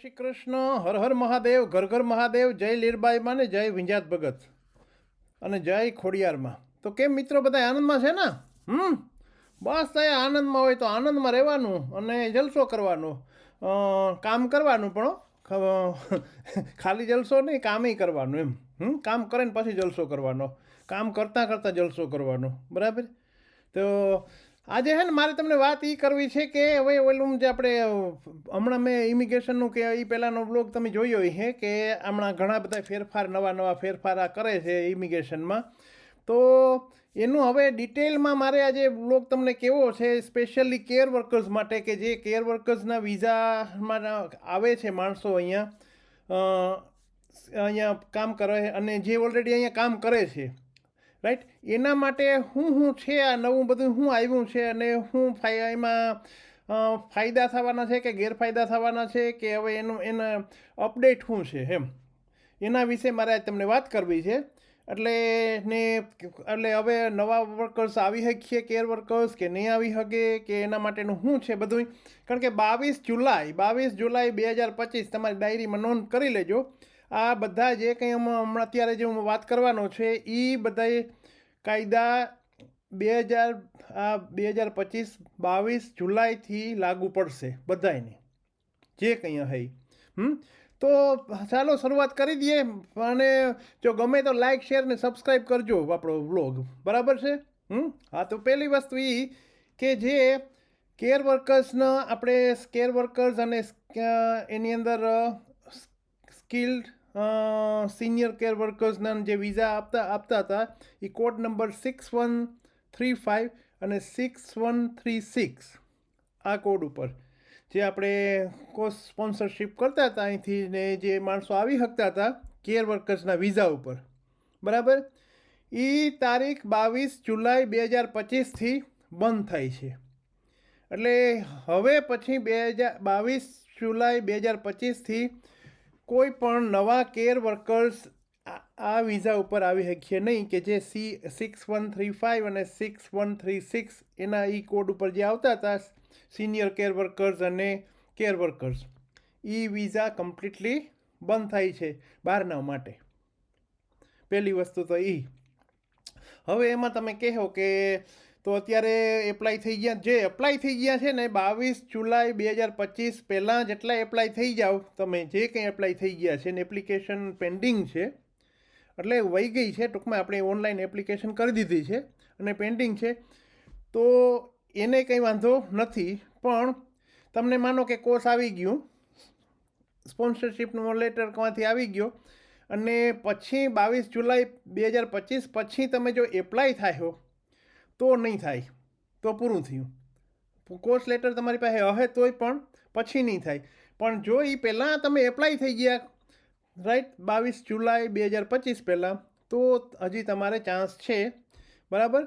શ્રી કૃષ્ણ હર હર મહાદેવ, ઘર ઘર મહાદેવ, જય લીરબાઈમાં ને જય વિંજાત ભગત. અને જય ખોડિયારમાં. તો કેમ મિત્રો બધા આનંદમાં છે ને? હમ? બસ તો આનંદમાં હોય તો આનંદમાં રહેવાનું અને જલસો કરવાનો. કામ કરવાનું પણ ખાલી જલસો નહીં કામે કરવાનું એમ. હમ? કામ કરે ને પછી જલસો કરવાનો. કામ કરતાં કરતાં જલસો કરવાનો. બરાબર? તો આજે હે ને મારે તમને વાત એ કરવી છે કે હવે ઓલું જે આપણે હમણાં મેં ઇમિગ્રેશનનું કે એ પહેલાંનો બ્લોગ તમે જોયો છે કે હમણાં ઘણા બધા ફેરફાર, નવા નવા ફેરફાર આ કરે છે ઇમિગ્રેશનમાં તો એનું હવે ડિટેલમાં મારે આજે બ્લોગ તમને કેવો છે, સ્પેશિયલી કેર વર્કર્સ માટે કે જે કેર વર્કર્સના વિઝામાં આવે છે માણસો અહીંયા અહીંયા કામ કરે અને જે ઓલરેડી અહીંયા કામ કરે છે. રાઈટ એના માટે હું શું છે આ નવું બધું શું આવ્યું છે અને શું એમાં ફાયદા થવાના છે કે ગેરફાયદા થવાના છે કે હવે એનું, એના અપડેટ શું છે એમ. એના વિશે મારે તમને વાત કરવી છે. એટલે ને, એટલે હવે નવા વર્કર્સ આવી શકીએ કેર વર્કર્સ કે નહીં આવી શકે, કે એના માટેનું શું છે બધું કારણ કે બાવીસ જુલાઈ બાવીસ જુલાઈ બે હજાર પચીસ તમારી ડાયરીમાં નોંધ કરી લેજો. આ બધા જે કંઈ હમણાં, અત્યારે જે હું વાત કરવાનો છે એ બધા કાયદા બે હજાર, આ બે હજાર પચીસ બાવીસ જુલાઈથી લાગુ પડશે બધાયને. જે કંઈ હઈ. હમ? તો ચાલો શરૂઆત કરી દઈએ. અને જો ગમે તો લાઇક શેર ને સબસ્ક્રાઈબ કરજો આપણો વ્લોગ. બરાબર છે? હમ? હા, તો પહેલી વસ્તુ એ કે જે કેર વર્કર્સના આપણે કેર વર્કર્સ અને એની અંદર સ્કિલ્ડ સિનિયર કેર વર્કર્સના જે વિઝા આપતા આપતા હતા એ code number six one three five અને સિક્સ વન થ્રી સિક્સ આ કોડ ઉપર. જે આપણે કોર્સ સ્પોન્સરશિપ કરતા હતા, અહીંથી ને જે માણસો આવી શકતા હતા કેર વર્કર્સના વિઝા ઉપર. બરાબર? એ તારીખ બાવીસ જુલાઈ બે હજાર પચીસથી બંધ થાય છે. એટલે હવે પછી બે હજાર બાવીસ જુલાઈ બે હજાર પચીસથી કોઈ પણ નવા કેર વર્કર્સ આ વિઝા ઉપર આવી શકીએ નહીં કે જે C six one three five અને સિક્સ વન થ્રી સિક્સ એના ઈ કોડ ઉપર જે આવતા હતા સિનિયર કેર વર્કર્સ અને કેર વર્કર્સ એ વિઝા કમ્પ્લીટલી બંધ થાય છે બહારના માટે. પહેલી વસ્તુ તો એ હવે એમાં તમે કહો કે તો અત્યારે એપ્લાય થઈ ગયા. જે એપ્લાય થઈ ગયા છે ને બાવીસ જુલાઈ બે હજાર પચીસ પહેલાં જેટલા એપ્લાય થઈ જાઓ, તમે જે કંઈ એપ્લાય થઈ ગયા છે ને એપ્લિકેશન પેન્ડિંગ છે, એટલે વહી ગઈ છે. ટૂંકમાં આપણે ઓનલાઈન એપ્લિકેશન કરી દીધી છે અને પેન્ડિંગ છે. તો એને કંઈ વાંધો નથી, પણ તમને માનો કે કોર્સ આવી ગયું. સ્પોન્સરશિપનું લેટર ક્યાંથી આવી ગયો અને પછી બાવીસ જુલાઈ બે હજાર પચીસ પછી તમે જો એપ્લાય થાય તો નહીં થાય. તો પૂરું થયું. કોર્સ લેટર તમારી પાસે હશે તોય પણ પછી નહીં થાય. પણ જો એ પહેલાં તમે એપ્લાય થઈ ગયા રાઈટ બાવીસ જુલાઈ બે હજાર પચીસ પહેલાં, તો હજી તમારે ચાન્સ છે. બરાબર?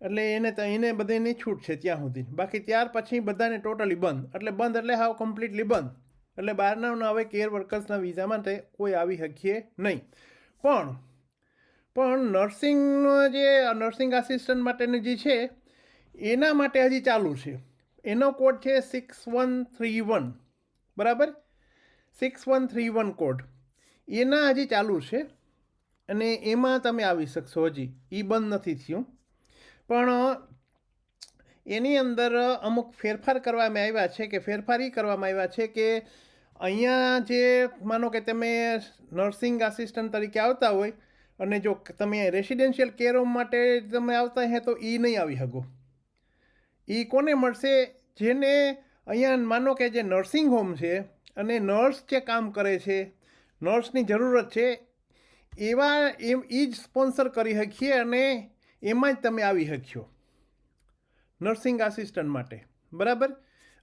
એટલે એને એને બધાની છૂટ છે ત્યાં સુધી. બાકી ત્યાર પછી બધાને ટોટલી બંધ. એટલે બંધ એટલે હાવ કમ્પ્લીટલી બંધ. એટલે બહારના હવે કેર વર્કર્સના વિઝા માટે કોઈ આવી શકીએ નહીં. પણ પણ નર્સિંગનો જે, નર્સિંગ આસિસ્ટન્ટ માટેની જે છે, એના માટે હજી ચાલુ છે. એનો કોડ છે સિક્સ વન થ્રી વન બરાબર? Six one three one code એના હજી ચાલુ છે અને એમાં તમે આવી શકશો હજી. એ બંધ નથી થયું. પણ, એની અંદર અમુક ફેરફાર કરવામાં આવ્યા છે કે ફેરફાર કરવામાં આવ્યા છે કે અહીંયા જે, માનો કે તમે નર્સિંગ આસિસ્ટન્ટ તરીકે આવતા હોય અને જો તમે રેસિડેન્શિયલ કેર હોમ માટે તમે આવતા હે તો એ નહીં આવી શકો. એ કોને મળશે? જેને અહીંયા માનો કે જે નર્સિંગ હોમ છે અને નર્સ જે કામ કરે છે નર્સની જરૂરત છે, એવા એમ એ જ સ્પોન્સર કરી શકીએ અને એમાં જ તમે આવી શક્યો નર્સિંગ આસિસ્ટન્ટ માટે. બરાબર?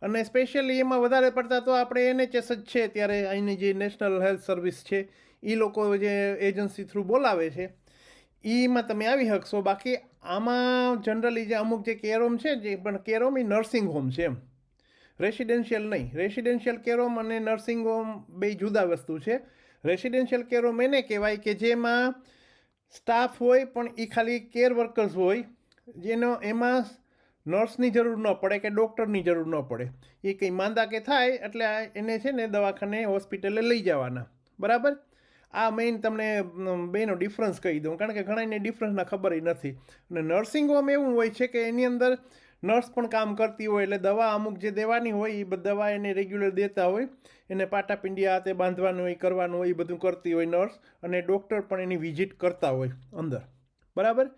અને સ્પેશિયલી એમાં વધારે પડતા તો આપણે એનએચએસ જ છે ત્યારે અહીંની જે નેશનલ હેલ્થ સર્વિસ છે એ લોકો જે એજન્સી થ્રુ બોલાવે છે એમાં તમે આવી શકશો. બાકી આમાં જનરલી જે અમુક જે કેરોમ છે જે પણ કેરોમ એ નર્સિંગ હોમ છે એમ. રેસિડેન્શિયલ નહીં. રેસિડેન્શિયલ કેરોમ અને નર્સિંગ હોમ બે જુદા વસ્તુ છે. રેસિડેન્શિયલ કેરોમ એને કહેવાય કે જેમાં સ્ટાફ હોય પણ એ ખાલી કેર વર્કર્સ હોય, જેનો એમાં નર્સની જરૂર ન પડે કે ડૉક્ટરની જરૂર ન પડે. એ કંઈ માંદા કે થાય એટલે એને છે ને દવાખાને હોસ્પિટલે લઈ જવાના. બરાબર? આ મેઇન તમને બેનો ડિફરન્સ કહી દઉં. કારણ કે ઘણાને ડિફરન્સના ખબર નથી. અને નર્સિંગ હોમ એવું હોય છે કે એની અંદર નર્સ પણ કામ કરતી હોય, એટલે દવા અમુક જે દેવાની હોય એ દવા એને રેગ્યુલર દેતા હોય. એને પાટાપિંડિયા તે બાંધવાનું હોય, કરવાનું હોય એ બધું કરતી હોય નર્સ અને ડૉક્ટર પણ એની વિઝિટ કરતા હોય અંદર. બરાબર?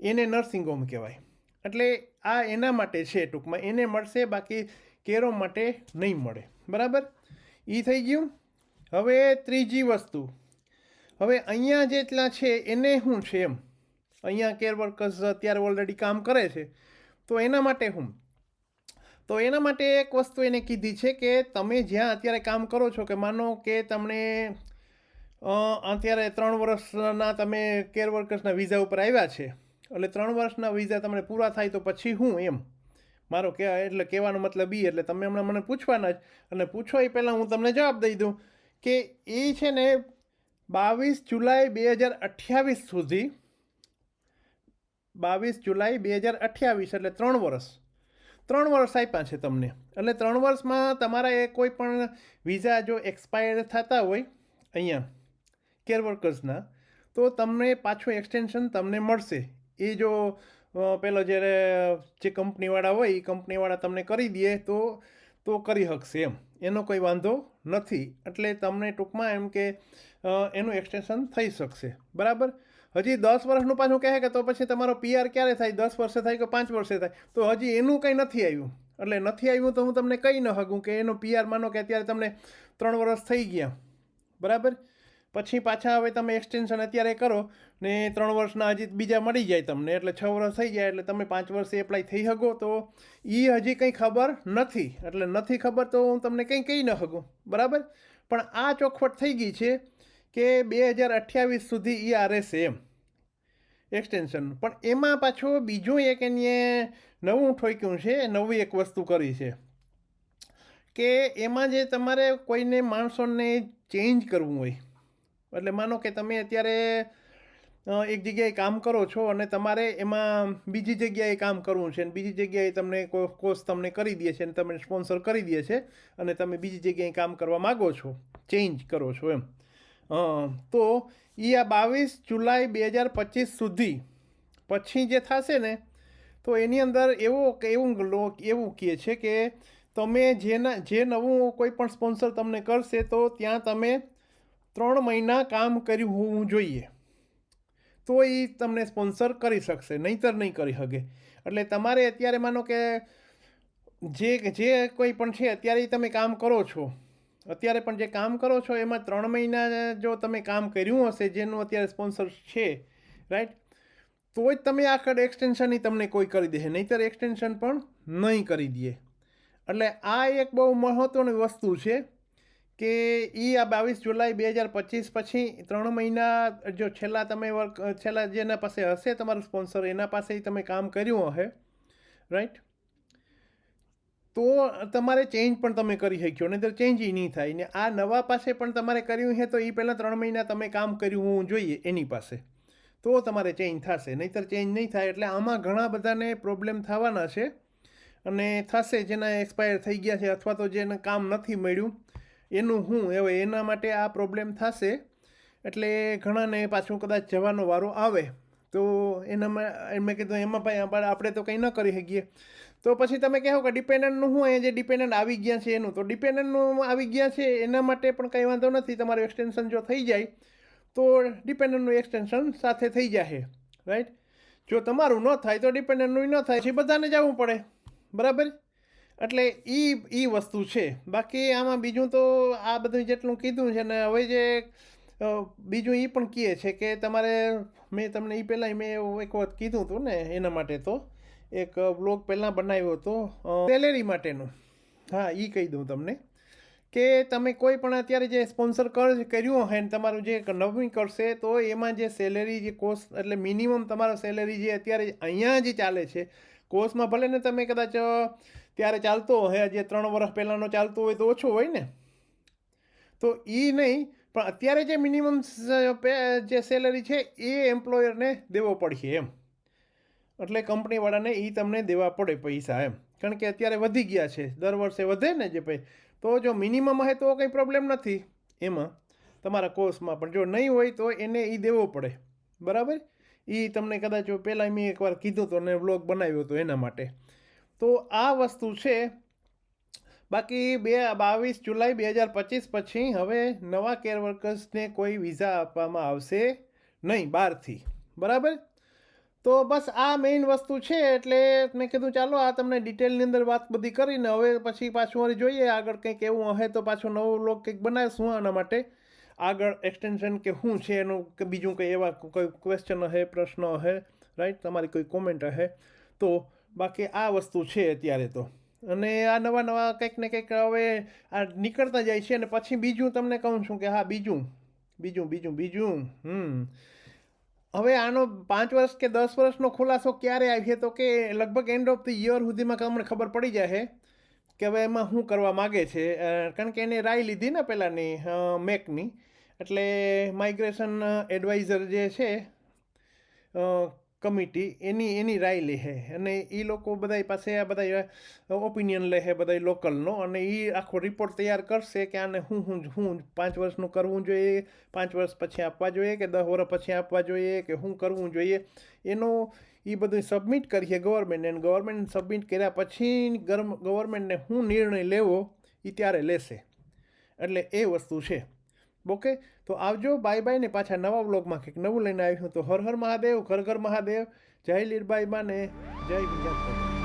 એને નર્સિંગ હોમ કહેવાય. એટલે આ એના માટે છે ટૂંકમાં. એને મળશે, બાકી કેરો માટે નહીં મળે. બરાબર? એ થઈ ગયું. હવે ત્રીજી વસ્તુ. હવે અહીંયા જેટલા છે, એને શું છે એમ? અહીંયા કેર વર્કર્સ અત્યારે ઓલરેડી કામ કરે છે. તો એના માટે હું તો એના માટે એક વસ્તુ એને કીધી છે કે તમે જ્યાં અત્યારે કામ કરો છો કે માનો કે તમને અત્યારે ત્રણ વર્ષના તમે કેર વર્કર્સના વિઝા ઉપર આવ્યા છે. એટલે ત્રણ વર્ષના વિઝા તમને પૂરા થાય તો પછી હું એમ? મારો કે, એટલે કહેવાનો મતલબ એ એટલે તમે હમણાં મને પૂછવાના જ. અને પૂછો એ પહેલાં હું તમને જવાબ દઈ દઉં કે એ છે ને બાવીસ જુલાઈ બે હજાર અઠ્યાવીસ સુધી, બાવીસ જુલાઈ બે હજાર અઠ્યાવીસ એટલે ત્રણ વર્ષ. ત્રણ વર્ષ આપ્યા છે તમને. એટલે ત્રણ વર્ષમાં તમારા એ કોઈ પણ વિઝા જો એક્સપાયર થતા હોય અહીંયા કેર વર્કર્સના તો તમને પાછું એક્સટેન્શન તમને મળશે. એ જો પેલો જ્યારે જે કંપનીવાળા હોય, એ કંપનીવાળા તમને કરી દે તો તો કરી શકશે એમ. એનો કોઈ વાંધો નથી. એટલે તમને ટૂંકમાં એમ કે એનું એક્સટેન્શન થઈ શકશે. બરાબર? હજી દસ વર્ષનું પાછું કહે કે તો પછી તમારો પીઆર ક્યારે થાય? દસ વર્ષે થાય કે પાંચ વર્ષે થાય? તો હજી એનું કંઈ નથી આવ્યું. એટલે નથી આવ્યું તો હું તમને કહી ન શકું કે એનો પીઆર માનો કે અત્યારે તમને ત્રણ વર્ષ થઈ ગયા. બરાબર? પછી પાછા હવે તમે એક્સટેન્શન અત્યારે કરો ને ત્રણ વર્ષના હજી બીજા મળી જાય તમને. એટલે છ વર્ષ થઈ જાય, એટલે તમે પાંચ વર્ષે એપ્લાય થઈ શકો. તો એ હજી કંઈ ખબર નથી. એટલે નથી ખબર તો હું તમને કંઈ કહી ન શકું. બરાબર? પણ આ ચોખવટ થઈ ગઈ છે કે બે હજાર અઠ્યાવીસ સુધી એ આ રહેશે એમ. એક્સટેન્શન પણ એમાં પાછું બીજું એક એની નવું ઠોક્યું છે, નવી એક વસ્તુ કરી છે કે એમાં જે તમારે કોઈને માણસોને ચેન્જ કરવું હોય એટલે માનો કે તમે અત્યારે એક જગ્યાએ કામ કરો છો અને તમારે એમાં બીજી જગ્યાએ કામ કરવું છે અને બીજી જગ્યાએ તમને કોર્સ તમને કરી દે છે અને તમને સ્પોન્સર કરી દે છે અને તમે બીજી જગ્યાએ કામ કરવા માગો છો, ચેન્જ કરો છો એમ. તો એ આ બાવીસ જુલાઈ બે હજાર પચીસ સુધી, પછી જે થશે ને, તો એની અંદર એવો એવું એવું કહે છે કે તમે જેના, જે નવું કોઈ પણ સ્પોન્સર તમને કરશે તો ત્યાં તમે ત્રણ મહિના કામ કર્યું હોવું જોઈએ. તો એ તમને સ્પોન્સર કરી શકશે, નહીંતર નહીં કરી શકે. એટલે તમારે અત્યારે માનો કે જે જે કોઈ પણ છે, અત્યારે તમે કામ કરો છો. અત્યારે પણ જે કામ કરો છો, એમાં ત્રણ મહિના જો તમે કામ કર્યું હશે, જેનું અત્યારે સ્પોન્સર છે, રાઈટ? તો જ તમે આખર એક્સટેન્શનની તમને કોઈ કરી દેશે, નહીંતર એક્સટેન્શન પણ નહીં કરી દે. એટલે આ એક બહુ મહત્ત્વની વસ્તુ છે. કે એ આ બાવીસ જુલાઈ બે હજાર પચીસ પછી ત્રણ મહિના જો છેલ્લા તમે વર્ક છેલ્લા જેના પાસે હશે તમારું સ્પોન્સર એના પાસે તમે કામ કર્યું હશે રાઈટ તો તમારે ચેન્જ પણ તમે કરી શક્યો, નહીં તો ચેન્જ નહીં થાય. ને આ નવા પાસે પણ તમારે કર્યું છે, તો એ પહેલાં ત્રણ મહિના તમે કામ કર્યું હોવું જોઈએ એની પાસે. તો તમારે ચેન્જ થશે. નહીંતર ચેન્જ નહીં થાય એટલે આમાં ઘણા બધાને પ્રોબ્લેમ થવાના છે. અને થશે, જેના એક્સપાયર થઈ ગયા છે, અથવા તો જેને કામ નથી મળ્યું એનું હું હવે એના માટે આ પ્રોબ્લેમ થશે. એટલે ઘણાને પાછું કદાચ જવાનો વારો આવે, તો એનામાં મેં કીધું એમાં ભાઈ આપણે તો કંઈ ન કરી શકીએ. તો પછી તમે કહો કે ડિપેન્ડન્ટનું હું, એ જે ડિપેન્ડન્ટ આવી ગયા છે એનું, તો ડિપેન્ડન્ટનું આવી ગયા છે, એના માટે પણ કંઈ વાંધો નથી, તમારું એક્સટેન્શન જો થઈ જાય, તો ડિપેન્ડન્ટનું એક્સટેન્શન સાથે થઈ જશે રાઈટ જો તમારું ન થાય, તો ડિપેન્ડન્ટનું ન થાય, પછી બધાને જવું પડે, બરાબર? એટલે એ એ વસ્તુ છે. બાકી આમાં બીજું તો આ બધું જેટલું કીધું છે ને હવે જે બીજું એ પણ કહે છે કે તમારે, મેં તમને એ પહેલાં મેં એક વખત કીધું હતું ને એના માટે તો. એક બ્લોગ પહેલાં બનાવ્યો હતો સેલેરી માટેનું. હા એ કહી દઉં તમને. કે તમે કોઈ પણ અત્યારે જે સ્પોન્સર કર, કર્યું હોય ને તમારું જે નવી કરશે, તો એમાં જે સેલેરી જે કોસ્ટ, એટલે મિનિમમ તમારો સેલેરી જે અત્યારે અહીંયા જે ચાલે છે કોર્સમાં ભલે ને તમે કદાચ ત્યારે ચાલતો હોય જે ત્રણ વર્ષ પહેલાંનો ચાલતો હોય તો ઓછો હોય ને. તો એ નહીં, પણ અત્યારે જે મિનિમમ જે સેલરી છે, એ એમ્પ્લોયરને દેવો પડશે એમ. એટલે કંપનીવાળાને એ તમને દેવા પડે પૈસા એમ. કારણ કે અત્યારે વધી ગયા છે, દર વર્ષે વધે ને જે ભાઈ. તો જો મિનિમમ હોય તો કંઈ પ્રોબ્લેમ નથી. એમાં તમારા કોર્સમાં પણ જો નહીં હોય તો એને એ દેવો પડે. બરાબર? એ તમને કદાચ પહેલાં મેં એકવાર કીધું તો ને વ્લોગ બનાવ્યો હતો એના માટે. તો આ વસ્તુ છે, બાકી બે બાવીસ જુલાઈ બે હજાર પચીસ પછી હવે નવા કેર વર્કર્સને કોઈ વિઝા આપવામાં આવશે નહીં, બહારથી. બરાબર? તો બસ આ મેઇન વસ્તુ છે એટલે મેં કીધું ચાલો આ તમને ડિટેલની અંદર વાત બધી કરીને હવે પછી પાછું વળી જોઈએ આગળ કંઈક એવું હશે તો પાછો નવો લોક કંઈક બનાવીશું આના માટે. આગળ એક્સટેન્શન કે શું છે એનું કે બીજું કંઈ એવા કોઈ ક્વેશ્ચન હશે પ્રશ્ન હશે રાઈટ તમારી કોઈ કોમેન્ટ હશે તો બાકી આ વસ્તુ છે અત્યારે તો. અને આ નવા નવા કંઈક ને કંઈક હવે આ નીકળતા જાય છે અને પછી બીજું તમને કહું છું કે હા, બીજું. બીજું બીજું બીજું. હમ. હવે આનો પાંચ વર્ષ કે દસ વર્ષનો ખુલાસો ક્યારે આવીએ તો કે લગભગ એન્ડ ઓફ ધ યર સુધીમાં તમને ખબર પડી જાય કે હવે એમાં શું કરવા માગે છે. કારણ કે એને રાય લીધી ને પહેલાંની મેકની. એટલે માઇગ્રેશન એડવાઇઝર જે છે કમિટી એની એની રાય લે અને એ લોકો બધા પાસે આ બધા ઓપિનિયન લે છે બધા લોકલનો. અને એ આખો રિપોર્ટ તૈયાર કરશે કે આને હું હું હું પાંચ વર્ષનું કરવું જોઈએ, પાંચ વર્ષ પછી આપવા જોઈએ કે દસ વર્ષ પછી આપવા જોઈએ કે શું કરવું જોઈએ. એનો એ બધું સબમિટ કરીએ ગવર્મેન્ટને અને ગવર્મેન્ટ સબમિટ કર્યા પછી ગવર્મેન્ટને શું નિર્ણય લેવો એ ત્યારે લેશે. એટલે એ વસ્તુ છે. ઓકે તો આવજો બાય બાય ને પાછા નવા બ્લોગમાં કંઈક નવું લઈને આવ્યું તો હર હર મહાદેવ, ઘર ઘર મહાદેવ. જય લીરબાઈ માને. જય વિજય